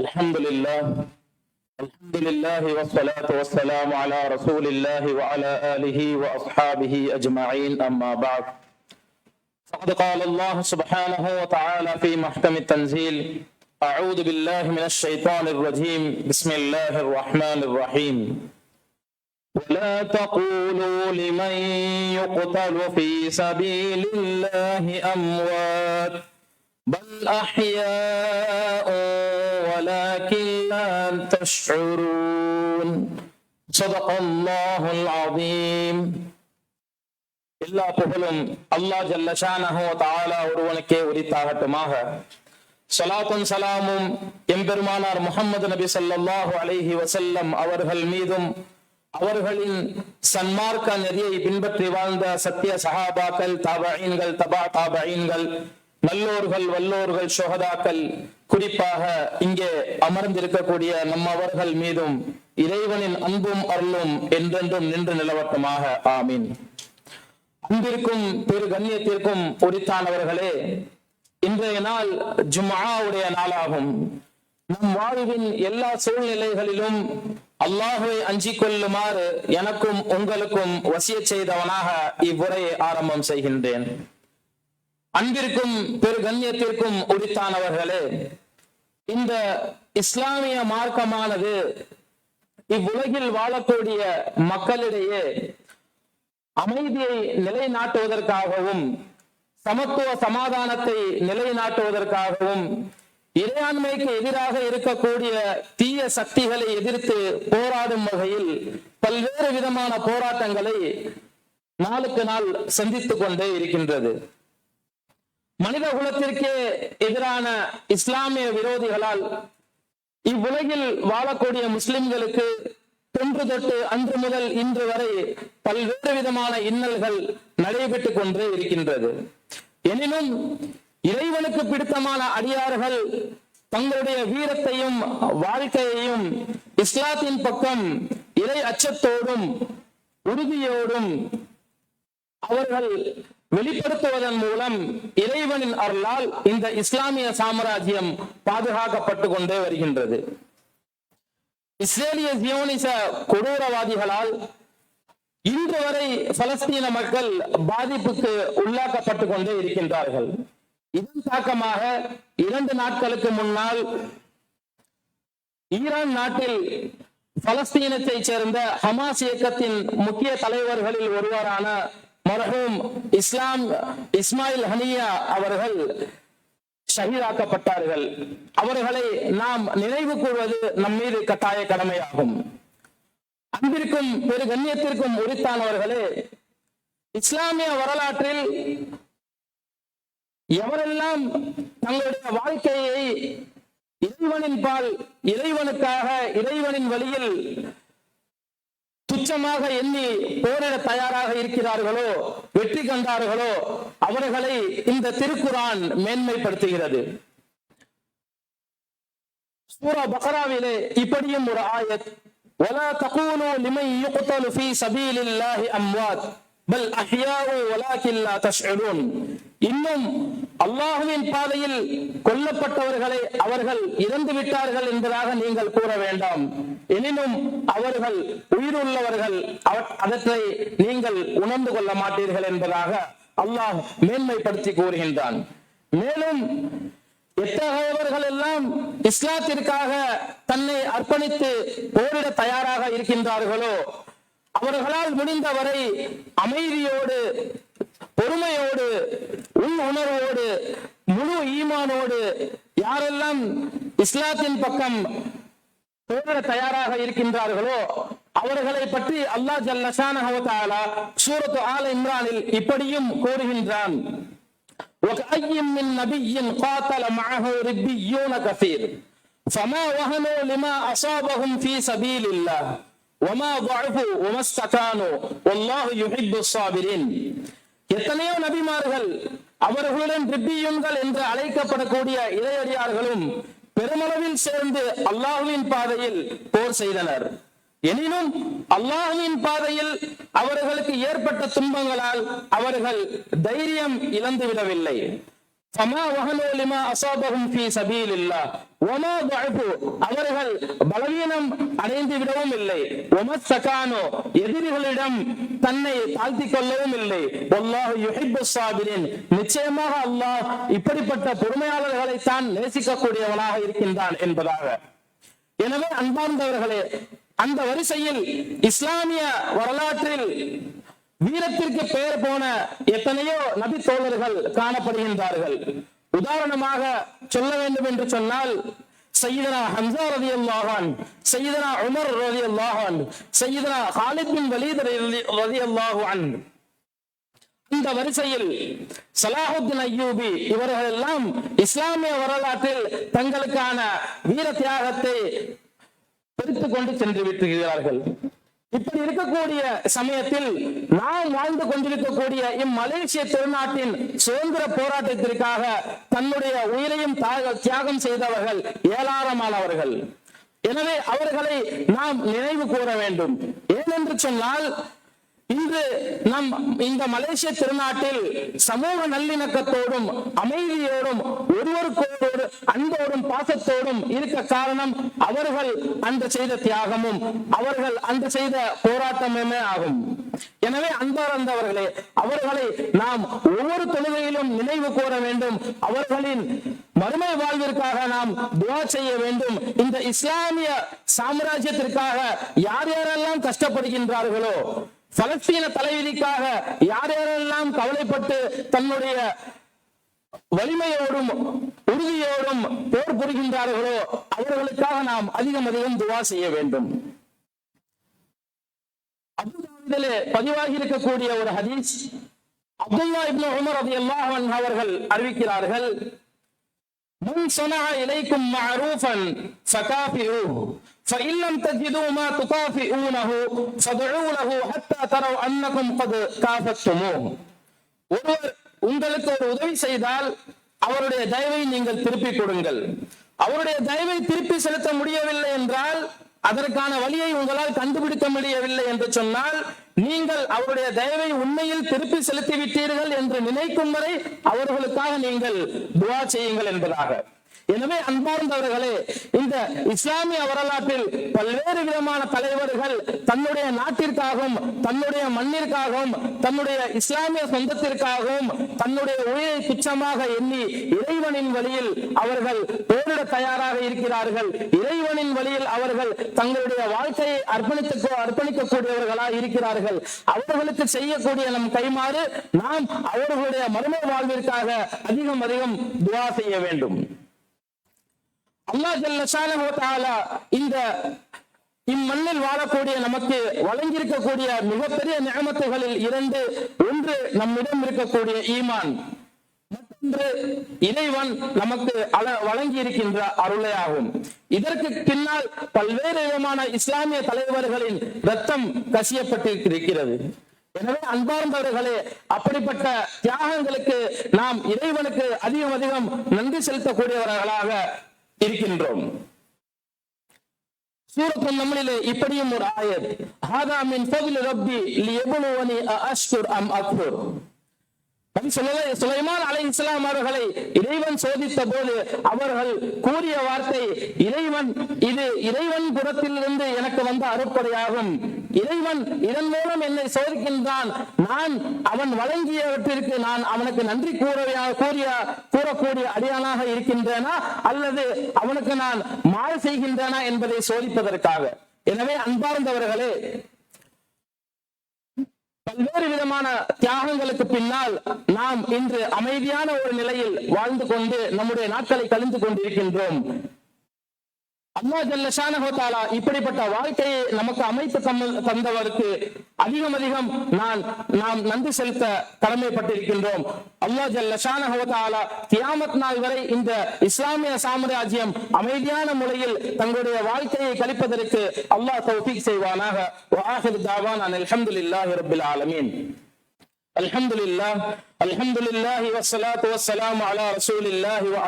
الحمد لله الحمد لله والصلاة والسلام على رسول الله وعلى آله وأصحابه أجمعين أما بعد. فقد قال الله سبحانه وتعالى في محكم التنزيل أعوذ بالله من الشيطان الرجيم بسم الله الرحمن الرحيم. ولا تقولوا لمن يقتل في سبيل الله أموات. بل أحياء ولكن لا تشعرون صدق الله العظيم எல்லா புகழும் அல்லாஹ் ஜல்லஷானஹு தஆலா ஒருவனுக்கே உரித்தாகட்டுமாக சலாத்தும் சலாமும் எம்பெருமானார் முஹம்மது நபி ஸல்லல்லாஹு அலைஹி வஸல்லம் அவர்கள் மீதும் அவர்களின் சன்மார்க்க நெறியை பின்பற்றி வாழ்ந்த சத்திய சஹாபாக்கள் தாபஈன்கள் தபா தாபஈன்கள் நல்லோர்கள் வல்லோர்கள் சொகதாக்கள் குறிப்பாக இங்கே அமர்ந்திருக்கக்கூடிய நம்மவர்கள் மீதும் இறைவனின் அன்பும் அருளும் என்றென்றும் நின்று நிலவட்டமாக. ஆமீன். அன்பிற்கும் பெரு கண்ணியத்திற்கும் உரித்தானவர்களே இன்றைய நாள் ஜும்மாவுடைய நாளாகும். நம் வாழ்வின் எல்லா சூழ்நிலைகளிலும் அல்லாஹுவை அஞ்சி கொள்ளுமாறு எனக்கும் உங்களுக்கும் வசிய செய்தவனாக இவ்வுரையை ஆரம்பம் செய்கின்றேன். அன்பிற்கும் பெரு கண்ணியத்திற்கும் உரித்தானவர்களே இந்த இஸ்லாமிய மார்க்கமானது இவ்வுலகில் வாழக்கூடிய மக்களிடையே அமைதியை நிலைநாட்டுவதற்காகவும் சமத்துவ சமாதானத்தை நிலைநாட்டுவதற்காகவும் இறையாண்மைக்கு எதிராக இருக்கக்கூடிய தீய சக்திகளை எதிர்த்து போராடும் வகையில் பல்வேறு விதமான போராட்டங்களை நாளுக்கு நாள் சந்தித்துக் கொண்டே இருக்கின்றது. மனித குலத்திற்கே எதிரான இஸ்லாமிய விரோதிகளால் இவ்வுலகில் வாழக்கூடிய முஸ்லிம்களுக்கு தொன்று தொட்டு அன்று முதல் இன்று வரை பல்வேறு விதமான இன்னல்கள் நடைபெற்றுக் கொண்டே இருக்கின்றது. எனினும் இறைவனுக்கு பிடித்தமான அடியார்கள் தங்களுடைய வீரத்தையும் வாழ்க்கையையும் இஸ்லாத்தின் பக்கம் இறை அச்சத்தோடும் உறுதியோடும் அவர்கள் வெளிப்படுத்துவதன் மூலம் இறைவனின் அருளால் இந்த இஸ்லாமிய சாம்ராஜ்யம் பாதுகாக்கப்பட்டு கொண்டே வருகின்றது. இஸ்ரேலிய ஜியோனிச கொடூரவாதிகளால் இன்று வரை பலஸ்தீன மக்கள் பாதிப்புக்கு உள்ளாக்கப்பட்டு கொண்டே இருக்கின்றார்கள். இதன் தாக்கமாக இரண்டு நாட்களுக்கு முன்னால் ஈரான் நாட்டில் பலஸ்தீனத்தை சேர்ந்த ஹமாஸ் இயக்கத்தின் முக்கிய தலைவர்களில் ஒருவரான மரஹூம் இஸ்லாம் இஸ்மாயில் ஹனியா அவர்கள் ஷஹீதாக்கப்பட்டார்கள். அவர்களை நாம் நினைவு கூறுவது நம் மீது கட்டாய கடமையாகும். அன்பிற்கும் பெரு கண்ணியத்திற்கும் உரித்தானவர்களே இஸ்லாமிய வரலாற்றில் எவரெல்லாம் தங்களுடைய வாழ்க்கையை இறைவனின் பால் இறைவனுக்காக இறைவனின் வழியில் துச்சமாக எண்ணி போரிட தயாராக இருக்கிறார்களோ வெற்றி கண்டார்களோ அவர்களை இந்த திருக்குரான் மேன்மைப்படுத்துகிறது சூரா பக்ராவிலே இப்படியும் ஒரு ஆயத் ولا تقولوا لمن يقتل في سبيل الله اموات பல் இன்னும் அல்லாஹுவின் பாதையில் கொல்லப்பட்டவர்களை அவர்கள் இறந்து விட்டார்கள் என்பதாக நீங்கள் கூற வேண்டாம். எனினும் அவர்கள் உயிருள்ளவர்கள் அதற்றை நீங்கள் உணர்ந்து கொள்ள மாட்டீர்கள் என்பதாக அல்லாஹ் மேன்மைப்படுத்தி கூறுகின்றான். மேலும் எத்தகையவர்கள் எல்லாம் இஸ்லாத்திற்காக தன்னை அர்ப்பணித்து போரிட தயாராக இருக்கின்றார்களோ அவர்களால் முடிந்தவரை அமைதியோடு பொறுமையோடு உள் உணர்வோடு முழு ஈமானோடு யாரெல்லாம் இஸ்லாத்தின் பக்கம் போரிட தயாராக இருக்கின்றார்களோ அவர்களை பற்றி அல்லாஹ் ஜல்லஷான சூரத்து ஆல இம்ரானில் இப்படியும் கூறுகின்றான் وكأي من نبي قاتل معه ربيون كثير فما وهنوا لما أصابهم في سبيل الله ஒமா வழகு ஒமஸ்தகானோ ஒல்லாஹு யுஹிப்பு சாபிரின் எத்தனையோ நபிமார்கள் அவர்களுடன் ரிப்பியூன்கள் என்று அழைக்கப்படக்கூடிய இறையடியார்களும் பெருமளவில் சேர்ந்து அல்லாஹுவின் பாதையில் போர் செய்தனர். எனினும் அல்லாஹுவின் பாதையில் அவர்களுக்கு ஏற்பட்ட துன்பங்களால் அவர்கள் தைரியம் இழந்துவிடவில்லை. அவர்கள் பலவீனம் அடைந்து விடவும் இல்லை எதிரிகளிடம் தன்னை தாழ்த்தி கொள்ளவும் இல்லை நிச்சயமாக அல்லாஹ் இப்படிப்பட்ட பொறுமையாளர்களை தான் நேசிக்கக்கூடியவனாக இருக்கின்றான் என்பதாக. எனவே அன்பார்ந்தவர்களே அந்த வரிசையில் இஸ்லாமிய வரலாற்றில் வீரத்திற்கு பெயர் போன எத்தனையோ நபி தோழர்கள் காணப்படுகின்றார்கள். உதாரணமாக சொல்ல வேண்டும் என்று சொன்னால் சையதனா ஹம்சா ரதி அல்லாஹான் சையதனா உமர் ரதி அல்லாஹான் சையதனா ஹாலித் பின் வலீத் ரதி அல்லாஹான் இந்த வரிசையில் சலாஹுத்தின் ஐயூபி இவர்கள் எல்லாம் இஸ்லாமிய வரலாற்றில் தங்களுக்கான வீர தியாகத்தை பிரித்துக் கொண்டு சென்று விட்டுகிறார்கள் இப்படி இருக்கக்கூடிய சமயத்தில் நாம் வாழ்ந்து கொண்டிருக்கக்கூடிய இம்மலேசிய திருநாட்டின் சுதந்திர போராட்டத்திற்காக தன்னுடைய உயிரையும் தியாகம் செய்தவர்கள் ஏராளமானவர்கள் எனவே அவர்களை நாம் நினைவு கூற வேண்டும். ஏனென்று சொன்னால் இன்று நம் இந்த மலேசிய திருநாட்டில் சமூக நல்லிணக்கத்தோடும் அமைதியோடும் ஒருவருக்கொருவர் அன்போடும் பாசத்தோடும் இருக்க காரணம் அவர்கள் அந்த செய்த தியாகமும் அவர்கள் அந்த செய்த போராட்டமுமே ஆகும். எனவே அன்பார்ந்தவர்களே அவர்களை நாம் ஒவ்வொரு தொழுகையிலும் நினைவு கூற வேண்டும். அவர்களின் மறுமை வாழ்விற்காக நாம் துவா செய்ய வேண்டும். இந்த இஸ்லாமிய சாம்ராஜ்யத்திற்காக யார் யாரெல்லாம் கஷ்டப்படுகின்றார்களோ பலஸ்தீன தலைவிதிக்காக யார் யாரெல்லாம் கவலைப்பட்டு தன்னுடைய வலிமையோடும் உறுதியோடும் போர் புரிகின்றார்களோ அவர்களுக்காக நாம் அதிகம் அதிகம் துவா செய்ய வேண்டும். அபுதாபிலே பதிவாகி இருக்கக்கூடிய ஒரு ஹதீஸ் அப்துல்லா இப்னு உமர் அதி அன்ஹு அவர்கள் அறிவிக்கிறார்கள். من صنع إليكم معروفا فكافئوه فإن لم تجدوا ما تكافئونه فادعوا له حتى تروا أنكم قد كافأتموه ஒருவர் உங்களுக்கு ஒரு உதவி செய்தால் அவருடைய தயவை நீங்கள் திருப்பி கொடுங்கள் அவருடைய தயவை திருப்பி செலுத்த முடியவில்லை என்றால் அதற்கான வழியை உங்களால் கண்டுபிடிக்க முடியவில்லை என்று சொன்னால் நீங்கள் அவருடைய தயவை உண்மையில் திருப்பி செலுத்தி விட்டீர்கள் என்று நினைக்கும் வரை அவர்களுக்காக நீங்கள் துவா செய்யுங்கள் என்பதாக. எனவே அன்பார்ந்தவர்களே இந்த இஸ்லாமிய வரலாற்றில் பல்வேறு விதமான தலைவர்கள் தன்னுடைய நாட்டிற்காகவும் தன்னுடைய மண்ணிற்காகவும் தன்னுடைய இஸ்லாமிய சொந்தத்திற்காகவும் தன்னுடைய உயிரை துச்சமாக எண்ணி இறைவனின் வழியில் அவர்கள் போரிட தயாராக இருக்கிறார்கள். இறைவனின் வழியில் அவர்கள் தங்களுடைய வாழ்க்கையை அர்ப்பணித்து அர்ப்பணிக்கக்கூடியவர்களாக இருக்கிறார்கள். அவர்களுக்கு செய்யக்கூடிய நம் கைமாறு நாம் அவர்களுடைய மர்ம வாழ்விற்காக அதிகம் அதிகம் துவா செய்ய வேண்டும். அல்லாஹ் ஜல்ல இந்த இம்மண்ணில் வாழக்கூடிய நமக்கு வழங்கியிருக்கக்கூடிய மிகப்பெரிய நியமத்துகளில் இரண்டு ஒன்று நம்மிடம் இருக்கக்கூடிய ஈமான் மற்றொன்று இறைவன் நமக்கு அள- வழங்கி இருக்கின்ற அருளையாகும். இதற்கு பின்னால் பல்வேறு விதமான இஸ்லாமிய தலைவர்களின் ரத்தம் கசியப்பட்டிருக்கிறது. எனவே அன்பார்ந்தவர்களே அப்படிப்பட்ட தியாகங்களுக்கு நாம் இறைவனுக்கு அதிகம் அதிகம் நன்றி செலுத்தக்கூடியவர்களாக இருக்கின்றோம். சூரத்து நம்மளிலே இப்படியும் ஒரு ஆயத். ஹாதா மின் ரப்பி லியப்லுவனி அஷ்குர் அம் அக்ஃபுர் நபி சுலைமான் அலை இஸ்லாம் அவர்களை இறைவன் சோதித்த போது அவர்கள் கூறிய வார்த்தை இறைவன் இது இறைவன் புறத்திலிருந்து எனக்கு வந்த அருப்படையாகும். இறைவன் இதன் மூலம் என்னை சோதிக்கின்றான். நான் அவன் வழங்கியவற்றிற்கு நான் அவனுக்கு நன்றி கூறிய கூறிய கூறக்கூடிய அடியானாக இருக்கின்றேனா? அல்லது அவனுக்கு நான் மாறு செய்கின்றேனா என்பதை சோதிப்பதற்காக? எனவே அன்பார்ந்தவர்களே பல்வேறு விதமான தியாகங்களுக்கு பின்னால் நாம் இன்று அமைதியான ஒரு நிலையில் வாழ்ந்து கொண்டு நம்முடைய நாட்களை கழிந்து கொண்டிருக்கின்றோம். அல்லா ஜல்லஷானகோத்தாலா இப்படிப்பட்ட வாழ்க்கையை நமக்கு அமைத்து தந்தவருக்கு அதிகம் அதிகம் நான் நாம் நன்றி செலுத்த கடமைப்பட்டிருக்கின்றோம். அல்லா ஜல்லஷானகோத்தாலா கியாமத் நாள் வரை இந்த இஸ்லாமிய சாம்ராஜ்யம் அமைதியான முறையில் தங்களுடைய வாழ்க்கையை கழிப்பதற்கு அல்லாஹ் தௌஃபீக் செய்வானாக. வாஹிர் தாவான் அல்ஹம்துலில்லாஹி ரப்பில் ஆலமீன். அல்ஹம்துலில்லாஹ் அல்ஹம்துலில்லாஹி வஸ்ஸலாத்து வஸ்ஸலாமு அலா ரசூலில்லாஹி வ